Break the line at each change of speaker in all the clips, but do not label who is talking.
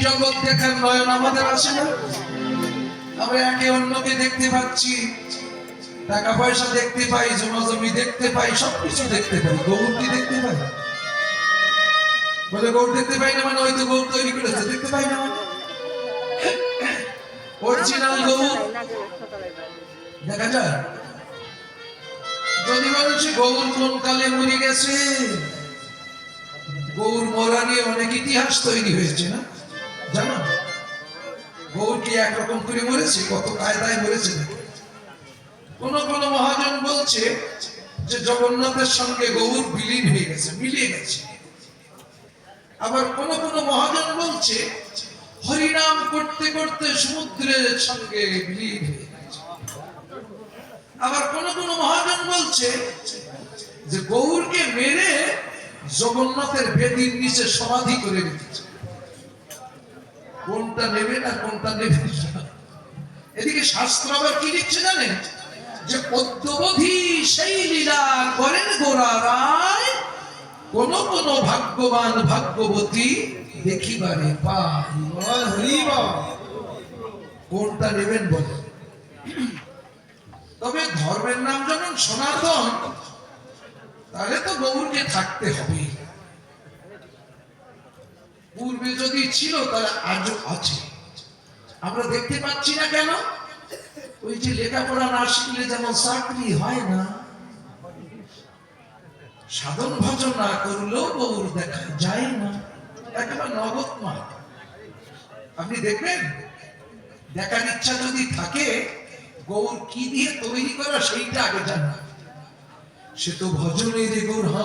জগৎ দেখার নয়ন আমাদের আসে না। আমরা একে অন্যকে দেখতে পাচ্ছি। টাকা পয়সা দেখতে পাই জমি দেখতে পাই সবকিছু দেখতে পাই। গৌর কি দেখতে পাই? বলে গৌর দেখতে পাই না মানে ওই তো গৌর তৈরি করেছে দেখতে পাই না মানে। অরিজিনাল গৌর দেখা যায়? যদি মানুষ গৌর কোন কালে মরে গেছে? গৌর মরা নিয়ে অনেক ইতিহাস তৈরি হয়েছে না? জানো? কি একরকম করে মরেছে, কত কায়দায় মরেছে। কোন কোন মহাজন বলছে যে জগন্নাথের সঙ্গে গৌর বিলীন হয়ে গেছে, মিলিয়ে গেছে। আবার কোন কোন মহাজন বলছে, হরিনাম করতে করতে সমুদ্রের সঙ্গে বিলীন হয়ে গেছে। আবার কোন কোন মহাজন বলছে যে গৌরকে মেরে জগন্নাথের বেদির নিচে সমাধি করে রেখেছে। কোনটা নেবে না কোনটা নেবে। এদিকে শাস্ত্র আবার কি লিখছে জানেন? যে পদ্মবধি সেই লীলা করেন গোরা রায় কোন কোন ভাগ্যবান ভাগ্যবতী দেখিবারে পাই কোনটা নেবেন বলে? তবে ধর্মের নাম যখন সনাতন, তাহলে তো গৌরকে থাকতে হবে। পূর্বে যদি ছিল তাহলে আজও আছে আমরা দেখতে পাচ্ছি না কেন ওই যে লেখাপড়া না শিখলে যেমন চাকরি হয় না সাধন ভজন না করলেও গৌর দেখা যায় না একেবারে নগদ মা আপনি দেখবেন দেখার ইচ্ছা যদি থাকে গৌর কি দিয়ে তৈরি করা সেইটা আগে জানা সে তো হা প্রেমের গৌর হা।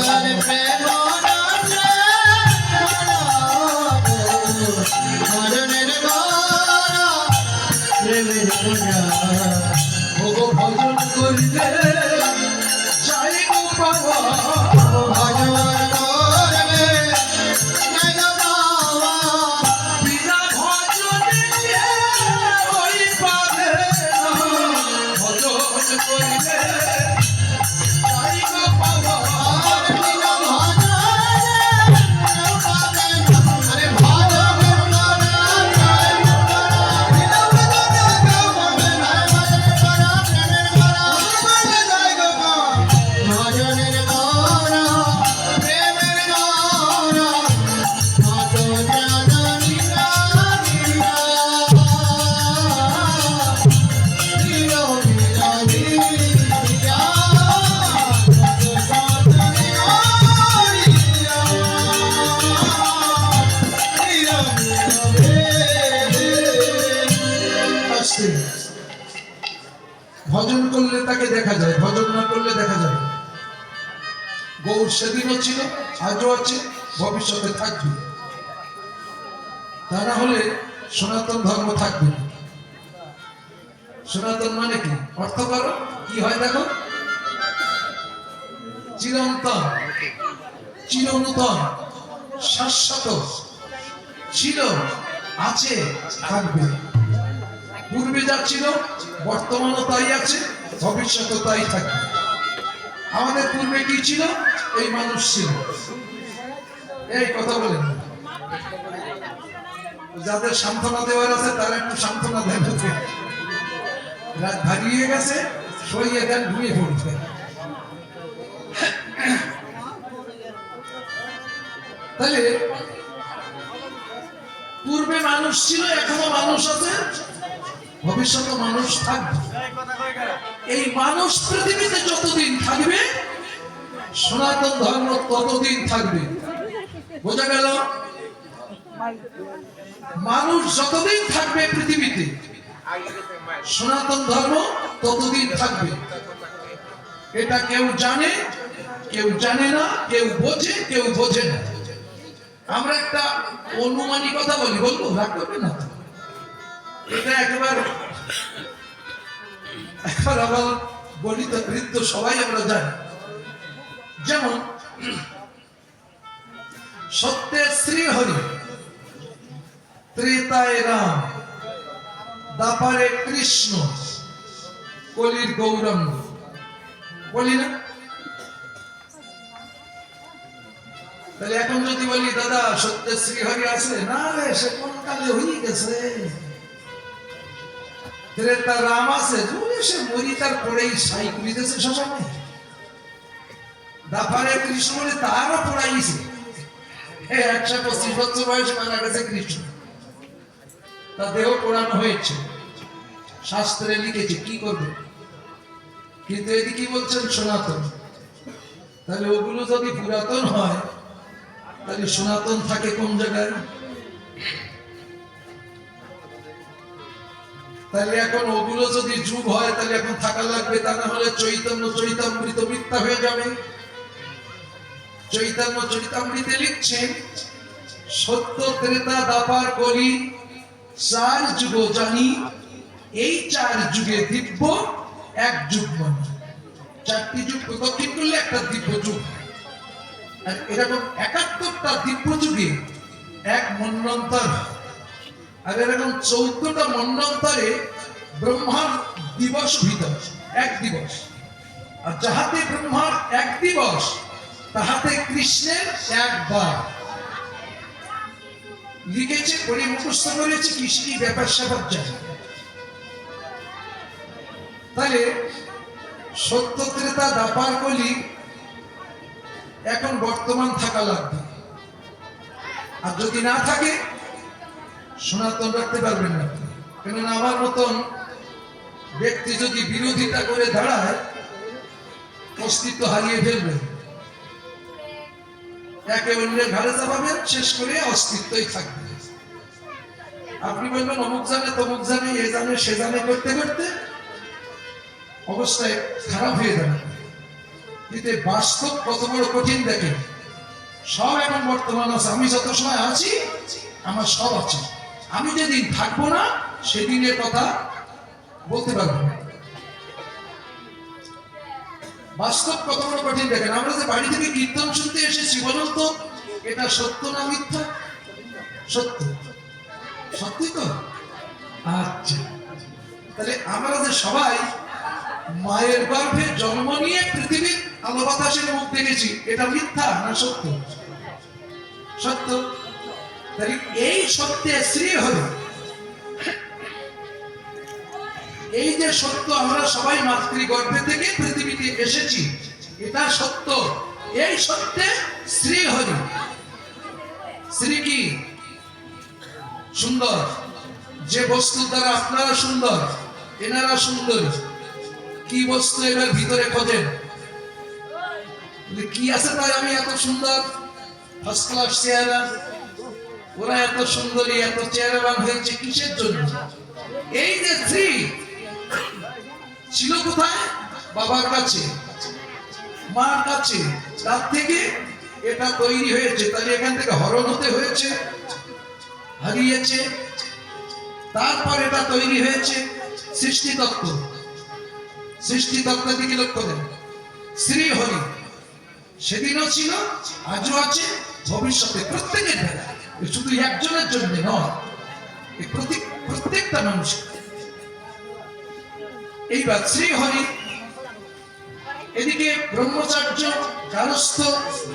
সনাতন ধর্ম থাকবে না। সনাতন মানে কি? অর্থ করো, কি হয় দেখো? চিরন্তন, চিরনূতন, শাশ্বত, ছিল, আছে, থাকবে। পূর্বে যা ছিল, বর্তমানও তাই আছে ভবিষ্যতে তাই থাকবে। আমাদের পূর্বে কি ছিল? এই মানুষ ছিল। এই কথা বলেন। যাদের সান্ত্বনা দেওয়ার আছে, তারা একটু সান্ত্বনা দেন রাত ভাগিয়ে গেছে সইয়ে দেন ঘুমিয়ে পড়বে তাহলে, পূর্বে মানুষ ছিল, এখনও মানুষ আছে, ভবিষ্যতে মানুষ থাকবে। এই মানুষ পৃথিবীতে যতদিন থাকবে, সনাতন ধর্ম ততদিন থাকবে। বোঝা গেল? মানুষ যতদিন থাকবে পৃথিবীতে, সনাতন ধর্ম ততদিন থাকবে। এটা কেউ জানে কেউ জানে না, কেউ বোঝে কেউ বোঝে না। আমরা একটা অনুমানী কথা বলি, বলব? রাগ করবে না? এটা একেবারে, একবার আবার গণিত বৃদ্ধ সবাই আমরা জানি। যেমন, সত্যের শ্রী হরি ত্রেতায় রাম দাপারে কৃষ্ণ, কলির গৌরঙ্গ। বলি না? তাহলে এখন যদি বলি, দাদা, সত্যের শ্রী হরি আছে? না রে, সে কোন কালে হয়ে গেছে। ত্রেতা রাম আছে সে মরি তার পরেই সাই করিতেছে শ্মশানে দাপারে কৃষ্ণ বলে তারও পড়াইছে। একশো পঁচিশ বছর বয়সে মারা গেছে কৃষ্ণ। তার দেহ পোড়ানো হয়েছে। শাস্ত্রে লিখেছে, কি করবে? কিন্তু বলছেন সনাতন? তাহলে ওগুলো যদি পুরাতন হয়, তাহলে সনাতন থাকে কোন জায়গায়? তাহলে এখন ওগুলো যদি যুগ হয়, তাহলে এখন থাকা লাগবে, তা না হলে চৈতন্য চৈতামৃত মিথ্যা হয়ে যাবে। চৈতন্য চরিতামৃতে লিখছেন সত্য ত্রেতা দাপার কলি চার যুগ জানি, এই চার যুগে দিব্য, এক যুগ মানে। চারটি যুগ প্রদক্ষিণ করলে একটা দিব্য যুগ। আর এরকম একাত্তরটা দিব্য যুগে, এক আর এরকম চৌদ্দটা মন্বন্তরে ব্রহ্মার দিবস ভিতর এক দিবস। আর যাহাতে ব্রহ্মার এক দিবস, তাহাতে কৃষ্ণের একবার। লিখেছে পড়ে মুখস্থ করেছে কৃষ্ণই ব্যাপার স্যাপার জানে। তাহলে সত্য ত্রেতা দাপার কলি এখন বর্তমান থাকা লাগবে। আর যদি না থাকে, সনাতন রাখতে পারবেন না। কেননা আমার মতন ব্যক্তি যদি বিরোধিতা করে দাঁড়ায়, অস্তিত্ব হারিয়ে ফেলবে। একে অন্যের ঘাড়ে চাপাবেন, শেষ করে অস্তিত্বই থাকবে। আপনি বলবেন, অমুক জানে, তমুক জানে, এ জানে, সে জানে করতে করতে অবস্থায় খারাপ হয়ে যাবে। কিন্তু বাস্তব কত বড় কঠিন দেখেন। সব এখন বর্তমান আছে। আমি যত সময় আছি, আমার সব আছে। আমি যেদিন থাকব না, সেদিনের কথা বলতে পারব না। বাস্তব কত বড় কঠিন দেখেন। আমরা যে বাড়ি থেকে কীর্তন শুনতে এসেছি, বলুন তো, এটা সত্য না মিথ্যা? সত্য। সত্যি তো? আচ্ছা। তাহলে আমরা যে সবাই মায়ের গর্ভে জন্ম নিয়ে পৃথিবীর আলো বাতাসের মুখ দেখেছি, এটা মিথ্যা না সত্য? সত্য। তাহলে এই সত্যে শ্রী হলো এই যে সত্য আমরা সবাই মাতৃগর্ভে থেকে পৃথিবীতে এসেছি, এটা সত্য। এই সত্যে শ্রী হরি। শ্রী কি? সুন্দর। যে বস্তু দ্বারা আপনারা সুন্দর, এনারা সুন্দর। কি বস্তু এবার ভিতরে খোঁজেন? কি আছে তাই আমি এত সুন্দর? ফার্স্ট ক্লাস চেহারা ওরা এত সুন্দরী, এত চেহারাবান হয়েছে কিসের জন্য? এই যে থ্রি ছিল কোথায়? বাবার কাছে। মার কাছে। তার থেকে এটা তৈরি হয়েছে। তাহলে এখান থেকে হরণ হতে হয়েছে। হারিয়েছে। তারপর এটা তৈরি হয়েছে সৃষ্টি তত্ত্ব সৃষ্টি তত্ত্বের দিকে লক্ষ্য দেন শ্রী হরি সেদিনও ছিল, আজও আছে, ভবিষ্যতে প্রত্যেকের বেলা। শুধু একজনের জন্য নয় প্রত্যেকটা মানুষ এইবার শ্রী হরি এদিকে ব্রহ্মচার্য গারস্থ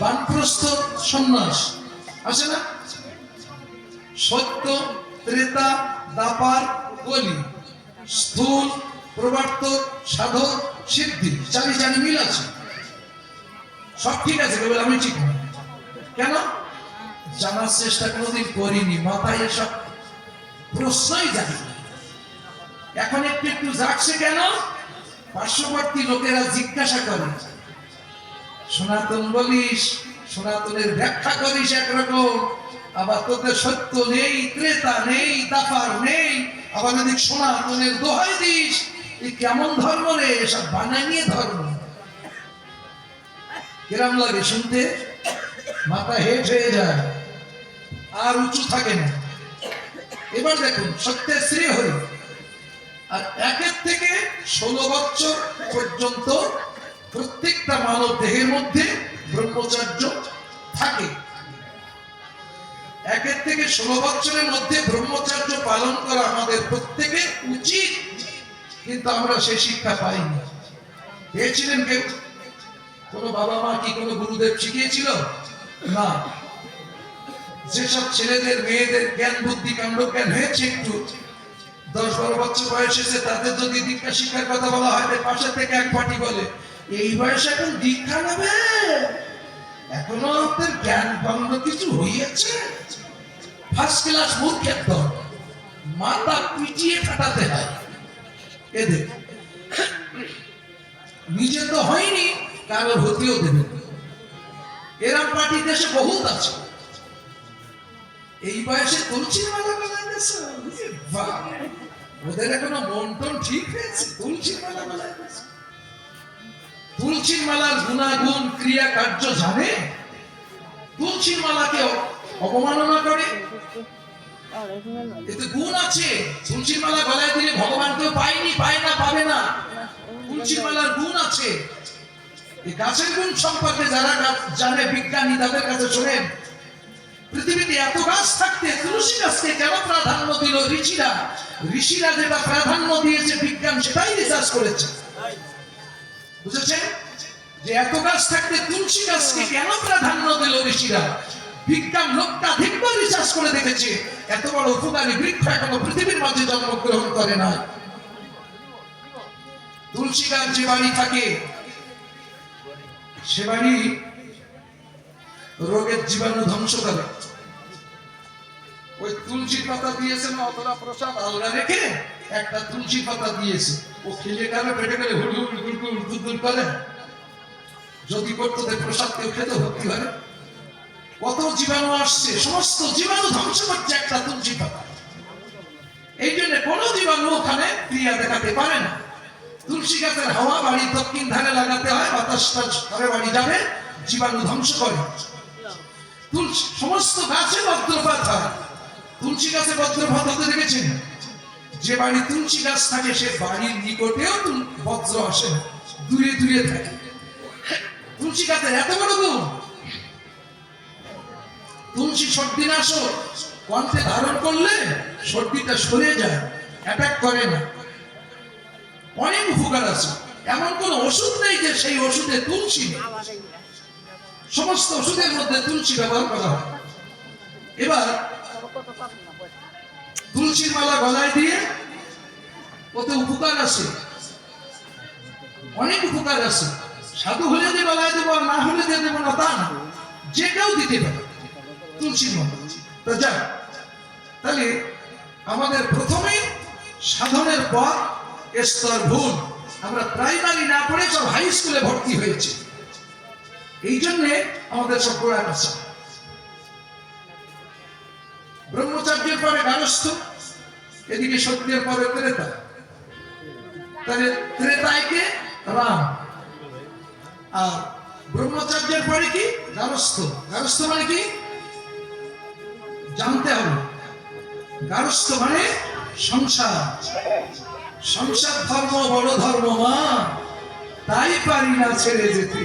বানপ্রস্থ সন্ন্যাস। আছে না? সত্য, ত্রেতা, দাপার, কলি, স্থূল প্রবর্তক সাধক, সিদ্ধি চারি চারি মিল আছে। সব ঠিক আছে কেবল আমি ঠিক না কেন? জানার চেষ্টা কোনোদিন করিনি, মাথায় এসব প্রশ্নই জানি। এখন একটু একটু জাগছে কেন? পার্শ্ববর্তী লোকেরা জিজ্ঞাসা করে। সনাতন বলিস, সনাতনের ব্যাখ্যা করিস একরকম। আবার তোদের সত্য নেই ক্রেতা নেই, দাফার নেই। আবার যদি সনাতনের দোহাই দিস এই কেমন ধর্ম রে? এসব বানায় নিয়ে ধর্ম। কিরাম লাগে শুনতে? মাথা হেট হয়ে যায়। আর উঁচু থাকে না। এবার দেখুন, সত্যের শ্রী হরি আর একের থেকে ষোলো বছর পর্যন্ত প্রত্যেকটা মানব দেহের মধ্যে ব্রহ্মচর্য থাকে। একের থেকে ষোলো বছরের মধ্যে ব্রহ্মচর্য পালন করা আমাদের প্রত্যেকের উচিত, কিন্তু আমরা সেই শিক্ষা পাইনি। পেয়েছিলেন কেউ? কোনো বাবা মা কি কোনো গুরুদেব শিখিয়েছিল? না। যেসব ছেলেদের, মেয়েদের জ্ঞান বুদ্ধি কাণ্ড জ্ঞান হয়েছে একটু দশ বারো বছর বয়স এসে তাদের যদি দীক্ষা শিক্ষার কথা বলা হয় পাশে থেকে এক পার্টি বলে। এই বয়সে এখন দীক্ষা নেবে? এখনও আপনার জ্ঞান ভঙ্গ কিছু হইয়াছে? ফার্স্ট ক্লাস মূর্খের দল। মাথা পিটিয়ে ফাটাতে হয়। এদের নিজে তো হয়নি কারোর হতেও দেবে না। এরম পার্টি দেশে বহুত আছে। এই বয়সে তুলসীর মালা বাবা, ওদের এখনও মন টন ঠিক হয়েছে? তুলসীর মালা বানাইতেছে তুলসীর মালার গুণাগুণ ক্রিয়া কার্য জানে? তুলসীর মালাকে অ- অবমাননা করে? এতে গুণ আছে। তুলসীর মালা গলায় দিলে ভগবান কেউ পায়নি, পায় না, পাবে না। তুলসীর মালার গুণ আছে। গাছের গুণ সম্পর্কে যারা জানে, বিজ্ঞানী তাদের কাছে শোনেন। পৃথিবীতে এত গাছ থাকতে তুলসী গাছকে কেন প্রাধান্য দিল ঋষিরা? ঋষিরা যেটা প্রাধান্য দিয়েছে, বিজ্ঞান সেটাই রিসার্চ করেছে। বুঝেছেন? যে এত গাছ থাকতে তুলসী গাছকে কেন প্রাধান্য দিল ঋষিরা? বিজ্ঞান লক্ষাধিকবার রিসার্চ করে দেখেছে। এত বড় উপকারী বৃক্ষ এখনও পৃথিবীর মাঝে জন্মগ্রহণ করে না তুলসী গাছ যে বাড়ি থাকে, সে বাড়ি রোগের জীবাণু ধ্বংস করে। ওই তুলসী পাতা দিয়েছে না অতটা প্রসাদ আলগা রেখে একটা তুলসী পাতা দিয়েছে। ও খেলে গেলে পেটে গেলে হুড় হুড় হুড় হুড় হুড় হুড় করে। যদি করতো প্রসাদ, কেউ খেতে ভর্তি হয় কত জীবাণু আসছে, সমস্ত জীবাণু ধ্বংস করছে একটা তুলসী পাতা। এই জন্য কোনো জীবাণু ওখানে ক্রিয়া দেখাতে পারে না। তুলসী গাছের হাওয়া বাড়ি দক্ষিণ ধারে লাগাতে হয় বাতাসটা ঘরে বাড়ি যাবে, জীবাণু ধ্বংস করে। তুলসী, সমস্ত গাছে বজ্রপাত হয়। তুলসী গাছে বজ্রপাত হতে দেখেছেন? যে বাড়ি তুলসী গাছ থাকে, সে বাড়ির নিকটেও বজ্র আসে দূরে দূরে থাকে। তুলসী গাছের এত বড় গুণ। তুলসী সর্দি সর্দিনাশক কণ্ঠে ধারণ করলে সর্দিটা সরে যায় অ্যাটাক করে না। অনেক উপকার আছে। এমন কোন ওষুধ নেই যে সেই ওষুধে তুলসী সমস্ত ওষুধের মধ্যে তুলসী ব্যবহার করা হয়। এবার তুলসীর মালা গলায় দিয়ে ওতে উপকার আছে। অনেক উপকার আছে। সাধু হলে গলায় দেবো না হলে দেবো না, তা না। যে কেউ দিতে পারে। তুলসীর মালা। তাহলে আমাদের প্রথমেই সাধনের পথ স্তর ভুল। আমরা প্রাইমারি না পড়ে সব হাই স্কুলে ভর্তি হয়েছে। এই জন্যে আমাদের সব প্রয়াস আছে। পরে গারস্থ এদিকে সত্যের পরে ত্রেতা তাহলে রাম। আর পরে কি? গারস্থ। গারস্থ মানে কি? জানতে হবে। গারস্থ মানে সংসার। সংসার ধর্ম, বড় ধর্ম মা। তাই পারি না ছেড়ে যেতে।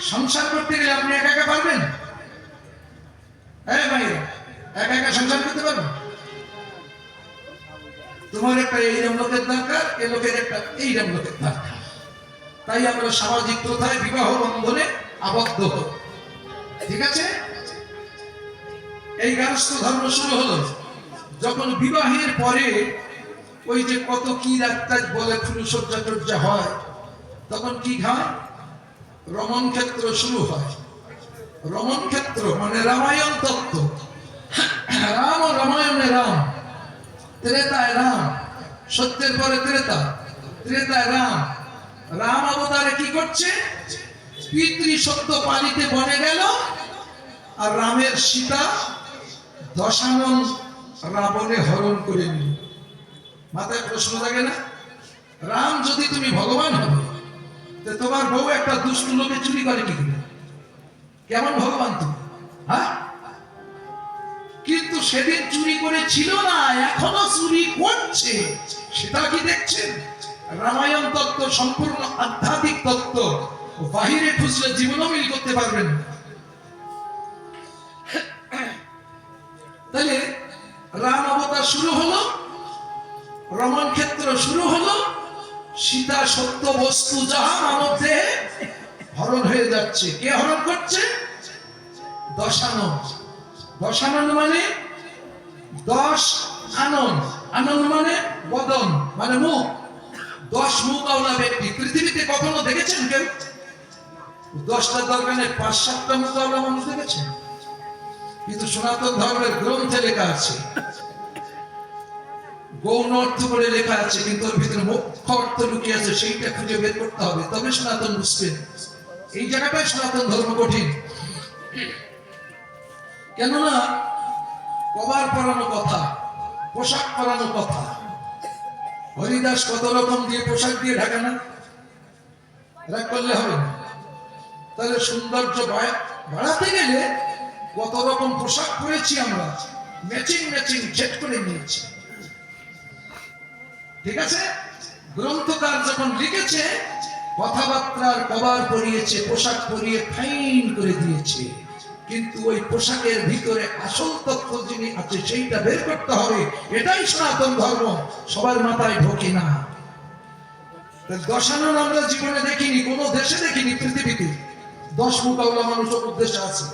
সংসার করতে গেলে আপনি একা একা পারবেন? হ্যাঁ তোমার একটা লোকের দরকার তাই আমরা সামাজিক প্রথায় বিবাহ বন্ধনে আবদ্ধ ঠিক আছে? এই গারস্থ ধর্ম শুরু হলো যখন বিবাহের পরে ওই যে কত কি ডাক্তার বলে ফুলসজ্জা টজ্জা হয়, তখন কি খায় রমণ ক্ষেত্র শুরু হয়। রমণ ক্ষেত্র মানে রামায়ণ তত্ত্ব। রাম ও রামায়ণে রাম। ত্রেতায় রাম, সত্যের পরে ত্রেতা ত্রেতায় রাম। রাম অবতারে কি করছে? পিতৃ সত্য পানিতে বনে গেল, আর রামের সীতা দশানন রাবণে হরণ করে নিল। মাথায় প্রশ্ন থাকে না? রাম, যদি তুমি ভগবান হবে তোমার বউ একটা দুষ্ট লোকে চুরি করে কি করে? কেমন ভগবান তুমি? হ্যাঁ? সেদিন চুরি করেছিল না, এখনও চুরি করছে। সেটা কি দেখছেন? রামায়ণ তত্ত্ব, সম্পূর্ণ আধ্যাত্মিক তত্ত্ব। বাহিরে খুঁজলে জীবনও মিল করতে পারবেন তাহলে রাম অবতার শুরু হলো রমণ ক্ষেত্র শুরু হলো, সীতা সত্য বস্তু যাহা মানব দেহে হরণ হয়ে যাচ্ছে। কে হরণ করছে? মানে দশ মানে বদন মানে মুখ। দশ ব্যক্তি। পৃথিবীতে কখনো দেখেছেন কেউ? দশটা দরকারে মানুষ দেখেছেন? কিন্তু সনাতন ধর্মের গ্রন্থে লেখা আছে। গৌণ অর্থ করে লেখা আছে, কিন্তু ওর ভিতরে মুখ্য অর্থ লুকিয়ে আছে, সেইটা খুঁজে বের করতে হবে। তবে সনাতন মুসলিম। এই জায়গাটাই সনাতন ধর্ম কঠিন। কেননা, কবার পরানো কথা, পোশাক পরানো কথা। হরিদাস কত রকম দিয়ে পোশাক দিয়ে ঢাকে না? রাগ করলে হবে না। তাহলে সৌন্দর্য বাড়া- বাড়াতে গেলে কত রকম পোশাক পরেছি আমরা ম্যাচিং ম্যাচিং সেট করে নিয়েছি। ঠিক আছে? গ্রন্থকার যখন লিখেছে কথাবার্তার কবার পরিয়েছে, পোশাক পরিয়ে ফাইন করে দিয়েছে। কিন্তু ওই পোশাকের ভিতরে আসল তত্ত্ব যিনি আছে, সেইটা বের করতে হবে। এটাই সনাতন ধর্ম। সবার মাথায় ঢোকে না। দশানন আমরা জীবনে দেখিনি, কোনো দেশে দেখিনি, পৃথিবীতে। দশ মোকাবিলা মানুষ উদ্দেশ্যে আছে।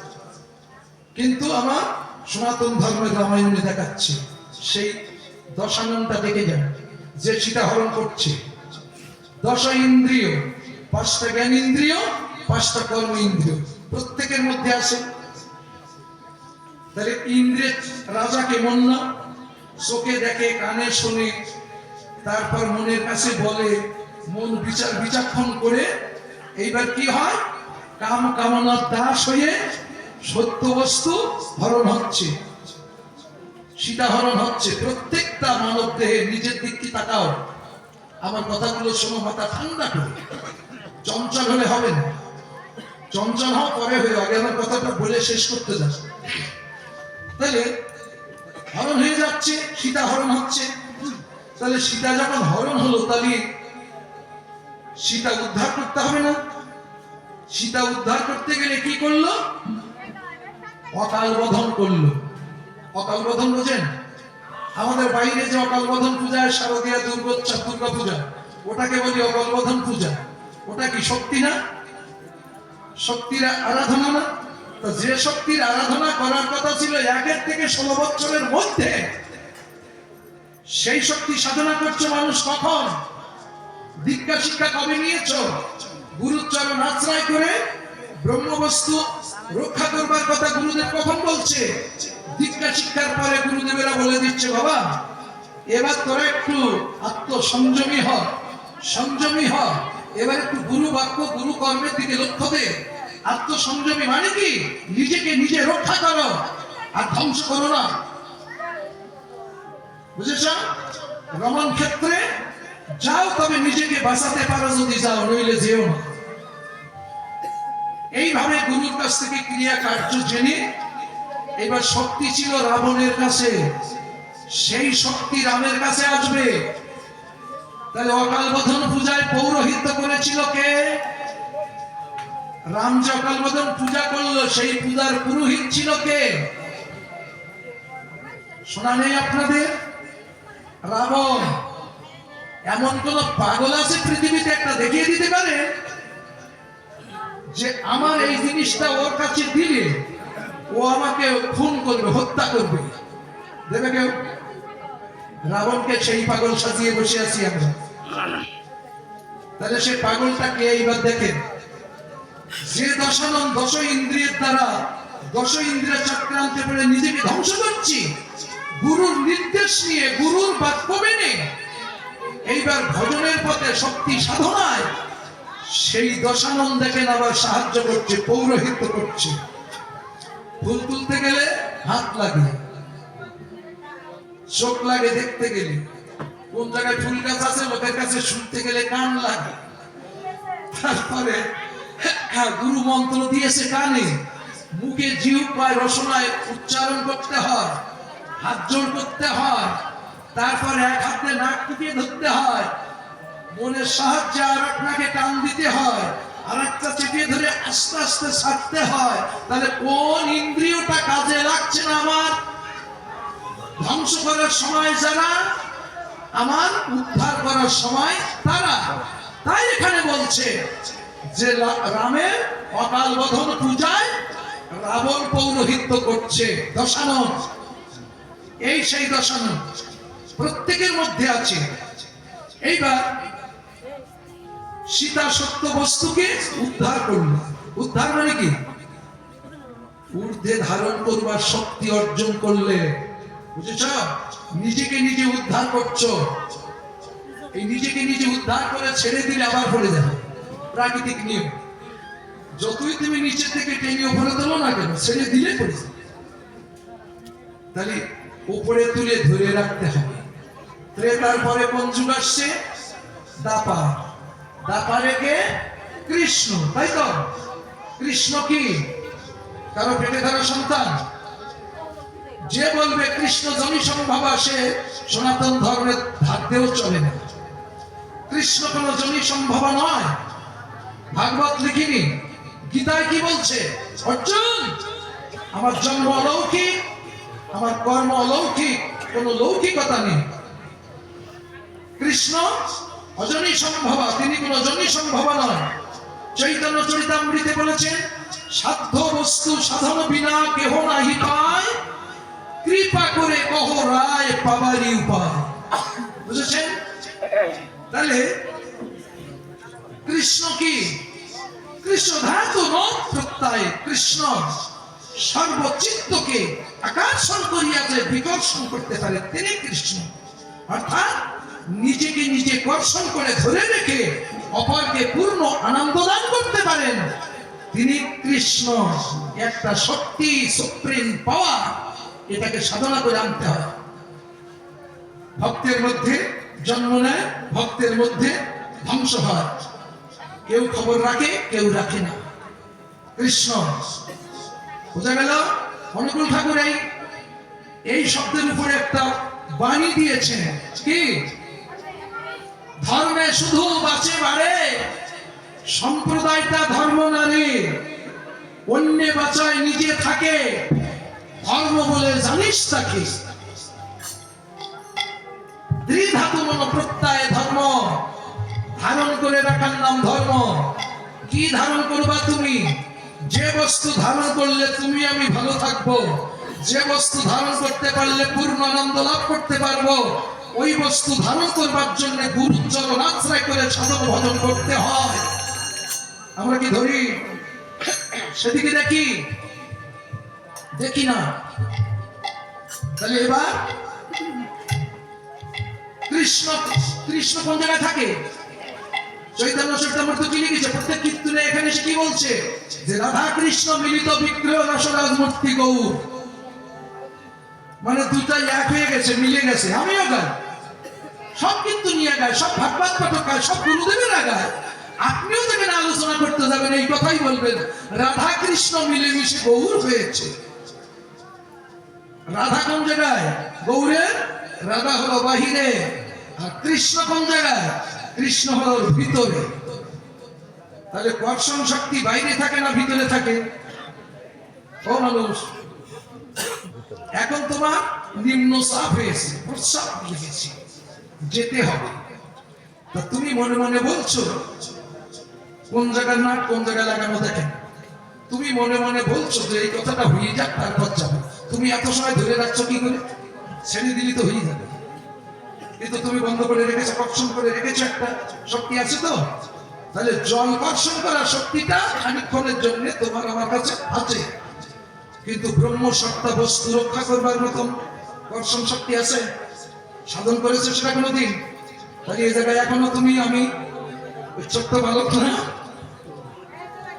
কিন্তু আমার সনাতন ধর্মের রামায়ণে দেখাচ্ছে, সেই দশাননটা দেখে যান যে সীতা হরণ করছে। দশ ইন্দ্রিয় পাঁচটা জ্ঞান ইন্দ্রিয় পাঁচটা কর্ম ইন্দ্রিয় প্রত্যেকের মধ্যে আছে। তাহলে ইন্দ্রের রাজা কেমন না চোখে দেখে, কানে শোনে, তারপর মনের কাছে বলে, মন বিচার বিচক্ষণ করে, এইবার কি হয়? কাম কামনার দাস হয়ে সত্য বস্তু হরণ হচ্ছে। সীতা হরণ হচ্ছে। প্রত্যেকটা মানব দেহে নিজের দিক কি তাকাও। আমার কথাগুলো শোনো মাথা ঠান্ডা করে। চঞ্চল হলে হবে না। চঞ্চল হওয়া পরে হয়ে আগে আমার কথাটা বলে শেষ করতে যাস তাহলে হরণ হয়ে যাচ্ছে, সীতা হরণ হচ্ছে। তাহলে সীতা যখন হরণ হলো, তাহলে সীতা উদ্ধার করতে হবে না। সীতা উদ্ধার করতে গেলে কি করল? অকাল বোধন করল। অকাল বোধন বোঝেন? আমাদের বাইরে যে অকাল বোধন পূজা, শারদীয়া দুর্গোৎসব দুর্গা পূজা ওটাকে বলি অকাল বোধন পূজা। ওটা কি শক্তি না? শক্তির আরাধনা না? যে শক্তির আরাধনা করার কথা ছিল একের থেকে ষোলো বছরের মধ্যে, সেই শক্তি সাধনা করছে মানুষ কখন? দীক্ষা শিক্ষা কবে নিয়েছ? গুরুচরণ আশ্রয় করে ব্রহ্মবস্তু রক্ষা করবার কথা গুরুদেব কখন বলছে? দীক্ষা শিক্ষার পরে গুরুদেবেরা বলে দিচ্ছে, বাবা, এবার তোরা একটু আত্মসংযমী হ, সংযমী হ। এবার একটু গুরু বাক্য, গুরু কর্মের দিকে লক্ষ্য দে। আত্মসংযমী মানে কি? নিজেকে নিজে রক্ষা করো আর ধ্বংস করো না। বুঝেছ? রমণ ক্ষেত্রে যাও তবে নিজেকে বাঁচাতে পারো, যদি যাও, নইলে যেও না। এইভাবে গুরুর কাছ থেকে ক্রিয়া কার্য জেনে এবার শক্তি ছিল রাবণের কাছে। সেই শক্তি রামের কাছে আসবে। তাহলে অকাল বোধন পূজায় পৌরোহিত্য করেছিল কে? রাম যে অকাল বোধন পূজা করল, সেই পূজার পুরোহিত ছিল কে? শোনা নেই আপনাদের? রাবণ, এমন কোন পাগল আছে পৃথিবীতে একটা দেখিয়ে দিতে পারে? যে আমার এই জিনিসটা ওর কাছে দিলে ও আমাকে খুন করবে, হত্যা করবে। দেবে কেউ? রাবণকে সেই পাগল সাজিয়ে বসে আছি আমরা। তাহলে সে পাগলটা কে? এইবার দেখেন। যে দশানন দশ ইন্দ্রিয়ের দ্বারা দশ ইন্দ্রিয় চক্রান্তে পড়ে নিজেকে ধ্বংস করছি। গুরুর নির্দেশ নিয়ে, গুরুর বাক্য মেনে। এইবার ভজনের পথে শক্তি সাধনায় সেই দশানন দেখেন আবার সাহায্য করছে, পৌরোহিত্য করছে। ফুল তুলতে গেলে হাত লাগে। চোখ লাগে দেখতে গেলে। কোন জায়গায় ফুল গাছ আছে, লোকের কাছে শুনতে গেলে কান লাগে। তারপরে গুরু মন্ত্র দিয়েছে কানে মুখে জিউ পায় রসনায় উচ্চারণ করতে হয়, হাত জোর করতে হয়, তারপরে এক হাতে নাক টুকিয়ে ধরতে হয়। মনের সাহায্যে আর আপনাকে টান দিতে হয়। আর একটা চেপিয়ে ধরে আস্তে আস্তে ছাড়তে হয়। তাহলে কোন ইন্দ্রিয়টা কাজে লাগছে না আমার? ধ্বংস করার সময় যারা, আমার উদ্ধার করার সময় তারা। তাই এখানে বলছে যে রামের অকাল বোধন পূজায় রাবণ পৌরোহিত্য করছে। দশানন এই সেই দশানন প্রত্যেকের মধ্যে আছে। এইবার সীতা সত্য বস্তুকে উদ্ধার করল। উদ্ধার মানে কি? ঊর্ধ্বে ধারণ করবার শক্তি অর্জন করলে। বুঝেছ? নিজেকে নিজে উদ্ধার করছ। এই নিজেকে নিজে উদ্ধার করে ছেড়ে দিলে আবার পড়ে যাবে। প্রাকৃতিক নিয়ম। যতই তুমি নিচে থেকে টেনে উপরে তোলো না কেন, ছেড়ে দিলে পড়ে তাহলে উপরে তুলে ধরে রাখতে হবে। ত্রেতার পরে কোন যুগ আসছে, দাপা। দাপা রেখে কৃষ্ণ, তাই তো? কৃষ্ণ কি? কারও পেটে ধরা সন্তান? যে বলবে কৃষ্ণ জমি সম্ভব সে সনাতন ধর্মের ভাগ্যেও চলে না। কৃষ্ণ কোন জমি সম্ভব নয়। ভাগবত লিখিনি। গীতায় কি বলছে? অর্জুন, আমার জন্ম অলৌকিক, আমার কর্ম অলৌকিক, কোন লৌকিকতা নেই। কৃষ্ণ অজনী সম্ভবা, তিনি কোন জনী সম্ভবা নয় চৈতন্য চরিতামৃতে বলেছেন, সাধ্য বস্তু সাধন বিনা কেহ নাহি পায়, কৃপা করে কহ রায় পাবারই উপায়। বুঝেছেন? তাহলে, কৃষ্ণ কি? কৃষ্ণ ধাতু প্রত্যয়, কৃষ্ণ সর্বচিত্তকে আকর্ষণ করিয়া যে বিকর্ষণ করতে পারে, তিনি কৃষ্ণ। অর্থাৎ নিজেকে নিজে কর্ষণ করে ধরে রেখে অপরকে পূর্ণ আনন্দ দান করতে পারেন। তিনি কৃষ্ণ, একটা শক্তি সুপ্রিম পাওয়ার এটাকে সাধনা করে আনতে হয়। ভক্তের মধ্যে জন্ম নেয়, ভক্তের মধ্যে ধ্বংস হয়। কেউ খবর রাখে, কেউ রাখে না। কৃষ্ণ, বোঝা গেল? অনুকূল ঠাকুর এই শব্দের উপরে একটা বাণী দিয়েছেন। কি? ধর্মে শুধু বাঁচে বাড়ে, সম্প্রদায়টা ধর্ম নারী অন্যে বাঁচায় নিজে থাকে, ধর্ম বলে জানিস তাকে। মন প্রত্যয় ধর্ম, ধারণ করে রাখার নাম ধর্ম। কি ধারণ করবা তুমি? যে বস্তু ধারণ করলে তুমি আমি ভালো থাকব। যে বস্তু ধারণ করতে পারলে পূর্ণ আনন্দ লাভ করতে পারব। ওই বস্তু ধারণ করবার জন্য গুরুর চরণ আশ্রয় করে সাধন ভজন করতে হয়। আমরা কি ধরি? সেদিকে দেখি? দেখি না। তাহলে এবার কৃষ্ণ কৃষ্ণ কোন জায়গায় থাকে? চৈতন্য চৈতন্য কি লিখেছে? প্রত্যেক কীর্তনে এখানে সে কি বলছে? যে রাধা কৃষ্ণ মিলিত বিগ্রহ রসরাজ মূর্তি গৌর। মানে দুটাই এক হয়ে গেছে মিলে গেছে। আমিও গাই। সব কিন্তু নিয়ে গায় সব ভাগবত পাঠক গায়, সব গুরুদেবেরা গায়। আপনিও যেখানে আলোচনা করতে যাবেন, এই কথাই বলবেন। রাধা কৃষ্ণ মিলেমিশে গৌর হয়েছে। রাধা কোন জায়গায়? গৌরের রাধা হলো বাহিরে। আর কৃষ্ণ কোন জায়গায়? কৃষ্ণ হলো ভিতরে। তাহলে কর্ষণ শক্তি বাইরে থাকে না, ভিতরে থাকে? ও মানুষ। এখন তোমার নিম্ন চাপ হয়েছে প্রস্রাব লেগেছে যেতে হবে। তা তুমি মনে মনে বলছো, কোন জায়গার নাট কোন জায়গায় লাগানো দেখেন। তুমি মনে মনে বলছো যে এই কথাটা হয়ে যাক, তারপর যাবে। তুমি এত সময় ধরে রাখছো কি করে? ছেড়ে দিলি তো হয়ে যাবে। কিন্তু তুমি বন্ধ করে রেখেছো কর্ষণ করে রেখেছো একটা শক্তি আছে তো? তাহলে জল কর্ষণ করার শক্তিটা খানিক্ষণের জন্য তোমার আমার কাছে আছে। কিন্তু ব্রহ্ম সত্তা বস্তু রক্ষা করবার মতন কর্ষণ শক্তি আছে, সাধন করেছে সেটা কোনোদিন? তাহলে এই জায়গায় এখনও তুমি, আমি ছোট্ট বালক না?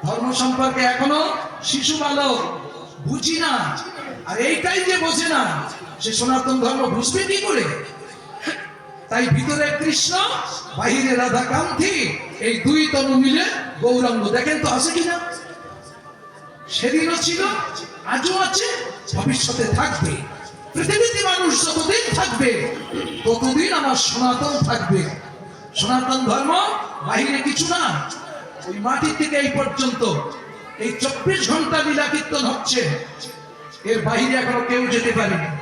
ধর্ম সম্পর্কে এখনও শিশু বালক বুঝি না, আর এইটাই যে বোঝে না, সে সনাতন ধর্ম বুঝবে কি করে? তাই ভিতরে কৃষ্ণ, বাহিরে রাধা কান্তি এই দুই তনু মিলে গৌরাঙ্গ। দেখেন তো আছে কিনা? সেদিনও ছিল আজও আছে, ভবিষ্যতে থাকবে। পৃথিবীতে মানুষ যতদিন থাকবে, ততদিন আমার সনাতন থাকবে। সনাতন ধর্ম বাহিরে কিছু না। ওই মাটি থেকে এই পর্যন্ত। এই চব্বিশ ঘণ্টা লীলা কীর্তন হচ্ছে। এর বাহিরে এখনও কেউ যেতে পারেনি।